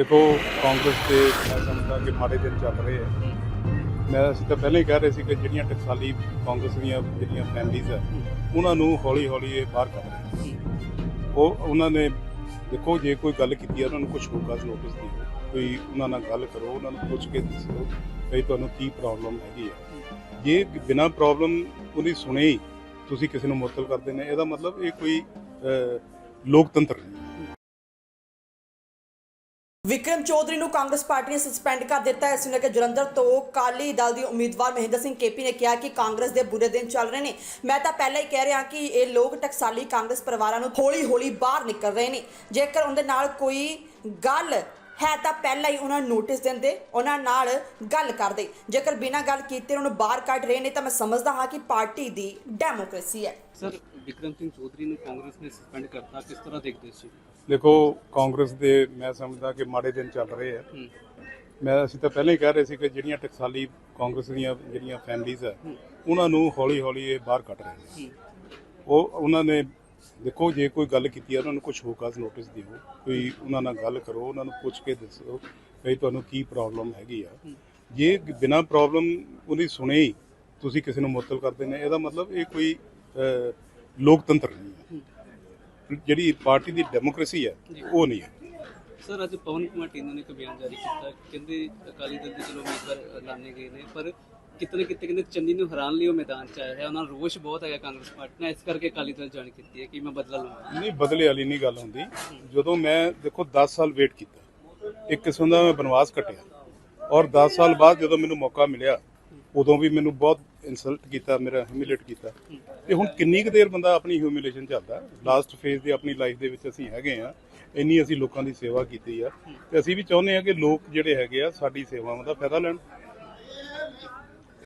ਦੇਖੋ, ਕਾਂਗਰਸ ਦੇ ਮੈਂ ਸਮਝਦਾ ਕਿ ਮਾੜੇ ਦਿਨ ਚੱਲ ਰਹੇ ਆ। ਮੈਂ ਅਸੀਂ ਤਾਂ ਪਹਿਲਾਂ ਹੀ ਕਹਿ ਰਹੇ ਸੀ ਕਿ ਜਿਹੜੀਆਂ ਟਕਸਾਲੀ ਕਾਂਗਰਸ ਦੀਆਂ ਜਿਹੜੀਆਂ ਫੈਮਲੀਆਂ ਆ, ਉਹਨਾਂ ਨੂੰ ਹੌਲੀ ਹੌਲੀ ਇਹ ਬਾਹਰ ਕੱਢ ਰਹੇ ਉਹ, ਉਹਨਾਂ ਨੇ ਦੇਖੋ, ਜੇ ਕੋਈ ਗੱਲ ਕੀਤੀ ਆ, ਉਹਨਾਂ ਨੂੰ ਕੁਝ ਹੋਗਾ ਨੋਟਿਸ ਦਿਓ। ਕੋਈ ਉਹਨਾਂ ਨਾਲ ਗੱਲ ਕਰੋ, ਉਹਨਾਂ ਨੂੰ ਪੁੱਛ ਕੇ ਦੱਸੋ ਕਿ ਤੁਹਾਨੂੰ ਕੀ ਪ੍ਰੋਬਲਮ ਹੈਗੀ ਆ। ਜੇ ਬਿਨਾਂ ਪ੍ਰੋਬਲਮ ਉਹਦੀ ਸੁਣੇ ਹੀ ਤੁਸੀਂ ਕਿਸੇ ਨੂੰ ਮੁਅੱਤਲ ਕਰਦੇ ਨੇ, ਇਹਦਾ ਮਤਲਬ ਇਹ ਕੋਈ ਲੋਕਤੰਤਰ ਨਹੀਂ। ਵਿਕਰਮ ਚੌਧਰੀ ਨੂੰ ਕਾਂਗਰਸ ਪਾਰਟੀ ਨੇ ਸਸਪੈਂਡ ਕਰ ਦਿੱਤਾ। ਹੈ ਇਸ ਨੂੰ ਲੈ ਕੇ ਜਲੰਧਰ ਤੋਂ ਕਾਲੀ ਦਲ ਦੀ ਉਮੀਦਵਾਰ ਮਹਿੰਦਰ ਸਿੰਘ ਕੇਪੀ ਨੇ ਕਿਹਾ ਕਿ ਕਾਂਗਰਸ ਦੇ ਬੁਰੇ ਦਿਨ ਚੱਲ ਰਹੇ ਨੇ। ਮੈਂ ਤਾਂ ਪਹਿਲਾਂ ਹੀ ਕਹਿ ਰਿਹਾ ਕਿ ਇਹ ਲੋਕ ਟਕਸਾਲੀ ਕਾਂਗਰਸ ਪਰਿਵਾਰਾਂ ਨੂੰ ਹੌਲੀ-ਹੌਲੀ ਬਾਹਰ ਨਿਕਲ ਰਹੇ ਨੇ। ਜੇਕਰ ਉਹਦੇ ਨਾਲ ਕੋਈ ਗੱਲ ਹੈ ਤਾਂ ਪਹਿਲਾਂ ਹੀ ਉਹਨਾਂ ਨੂੰ ਨੋਟਿਸ ਦਿੰਦੇ ਉਹਨਾਂ ਨਾਲ ਗੱਲ ਕਰਦੇ। ਜੇਕਰ ਬਿਨਾਂ ਗੱਲ ਕੀਤੇ ਉਹਨਾਂ ਨੂੰ ਬਾਹਰ ਕੱਢ ਰਹੇ ਨੇ ਤਾਂ ਮੈਂ ਸਮਝਦਾ ਹਾਂ ਕਿ ਪਾਰਟੀ ਦੀ ਡੈਮੋਕ੍ਰੇਸੀ ਹੈ। ਸਰ ਵਿਕਰਮ ਸਿੰਘ ਚੌਧਰੀ ਨੂੰ ਕਾਂਗਰਸ ਨੇ ਸਸਪੈਂਡ ਕਰਤਾ ਕਿਸ ਤਰ੍ਹਾਂ ਦੇਖਦੇ ਸੀ ਦੇਖੋ ਕਾਂਗਰਸ ਦੇ ਮੈਂ ਸਮਝਦਾ ਕਿ ਮਾੜੇ ਦਿਨ ਚੱਲ ਰਹੇ ਆ। ਹੂੰ। ਮੈਂ ਅਸੀਂ ਤਾਂ ਪਹਿਲਾਂ ਹੀ ਕਹਿ ਰਹੇ ਸੀ ਕਿ ਜਿਹੜੀਆਂ ਟਕਸਾਲੀ ਕਾਂਗਰਸ ਦੀਆਂ ਜਿਹੜੀਆਂ ਫੈਮਲੀਆਂ ਆ ਉਹਨਾਂ ਨੂੰ ਹੌਲੀ ਹੌਲੀ ਇਹ ਬਾਹਰ ਕੱਢ ਰਹੇ ਨੇ। ਉਹ ਉਹਨਾਂ ਨੇ ਦੇਖੋ ਜੇ ਕੋਈ ਗੱਲ ਕੀਤੀ ਆ ਉਹਨਾਂ ਨੂੰ ਕੁਝ ਹੋਗਾ ਨੋਟਿਸ ਦਿਓ। ਕੋਈ ਉਹਨਾਂ ਨਾਲ ਗੱਲ ਕਰੋ ਉਹਨਾਂ ਨੂੰ ਪੁੱਛ ਕੇ ਦੱਸੋ ਕਿ ਤੁਹਾਨੂੰ ਕੀ ਪ੍ਰੋਬਲਮ ਹੈਗੀ ਆ। ਜੇ ਬਿਨਾਂ ਪ੍ਰੋਬਲਮ ਉਹਦੀ ਸੁਣੇ ਹੀ ਤੁਸੀਂ ਕਿਸੇ ਨੂੰ ਮੁਅੱਤਲ ਕਰਦੇ ਨੇ ਇਹਦਾ ਮਤਲਬ ਇਹ ਕੋਈ ਲੋਕਤੰਤਰ ਨਹੀਂ ਹੈ। ਜਿਹੜੀ ਪਾਰਟੀ ਦੀ ਡੈਮੋਕ੍ਰੇਸੀ ਹੈ ਉਹ ਨਹੀਂ ਹੈ। ਸਰ ਅੱਜ ਪਵਨ ਕੁਮਾਰ ਟੀਨੂ ਨੇ ਇੱਕ ਬਿਆਨ ਜਾਰੀ ਕੀਤਾ। ਕਹਿੰਦੇ ਅਕਾਲੀ ਦਲ ਦੇ ਚਲੋ ਉਮੀਦਵਾਰ ਐਲਾਨੇ ਗਏ ਨੇ ਪਰ ਕਿਤਨੇ ਕਿਤੇ ਕਹਿੰਦੇ ਚੰਨੀ ਨੂੰ ਹਰਾਉਣ ਲਈ ਉਹ ਮੈਦਾਨ 'ਚ ਆਇਆ ਹੈ। ਉਹਨਾਂ ਨੂੰ ਰੋਸ਼ ਬਹੁਤ ਹੈਗਾ ਕਾਂਗਰਸ ਪਾਰਟੀ ਨੇ ਇਸ ਕਰਕੇ ਅਕਾਲੀ ਦਲ ਜੁਆਇਨ ਕੀਤੀ ਹੈ ਕਿ ਮੈਂ ਬਦਲਾ ਲਵਾਂਗਾ ਨਹੀਂ, ਬਦਲੇ ਵਾਲੀ ਨਹੀਂ ਗੱਲ ਹੁੰਦੀ। ਜਦੋਂ ਮੈਂ ਦੇਖੋ 10 ਸਾਲ ਵੇਟ ਕੀਤਾ। ਇੱਕ ਕਿਸਮ ਦਾ ਮੈਂ ਬਨਵਾਸ ਕੱਟਿਆ। ਔਰ 10 ਸਾਲ ਬਾਅਦ ਜਦੋਂ ਮੈਨੂੰ ਮੌਕਾ ਮਿਲਿਆ, ਉਦੋਂ ਵੀ ਮੈਨੂੰ ਬਹੁਤ ਇਨਸਲਟ ਕੀਤਾ, ਮੇਰਾ ਹਿਊਮਿਲੇਟ ਕੀਤਾ। ਤੇ ਹੁਣ ਕਿੰਨੀ ਕੁ ਦੇਰ ਬੰਦਾ ਆਪਣੀ ਹਿਊਮਿਲੇਸ਼ਨ ਚੱਲਦਾ ਲਾਸਟ ਫੇਜ਼ ਦੀ ਆਪਣੀ ਲਾਈਫ ਦੇ ਵਿੱਚ ਅਸੀਂ ਹੈਗੇ ਆ ਇੰਨੀ ਅਸੀਂ ਲੋਕਾਂ ਦੀ ਸੇਵਾ ਕੀਤੀ ਆ। ਤੇ ਅਸੀਂ ਵੀ ਚਾਹੁੰਦੇ ਆ ਕਿ ਲੋਕ ਜਿਹੜੇ ਹੈਗੇ ਆ, ਸਾਡੀ ਸੇਵਾਵਾਂ ਦਾ ਫਾਇਦਾ ਲੈਣ।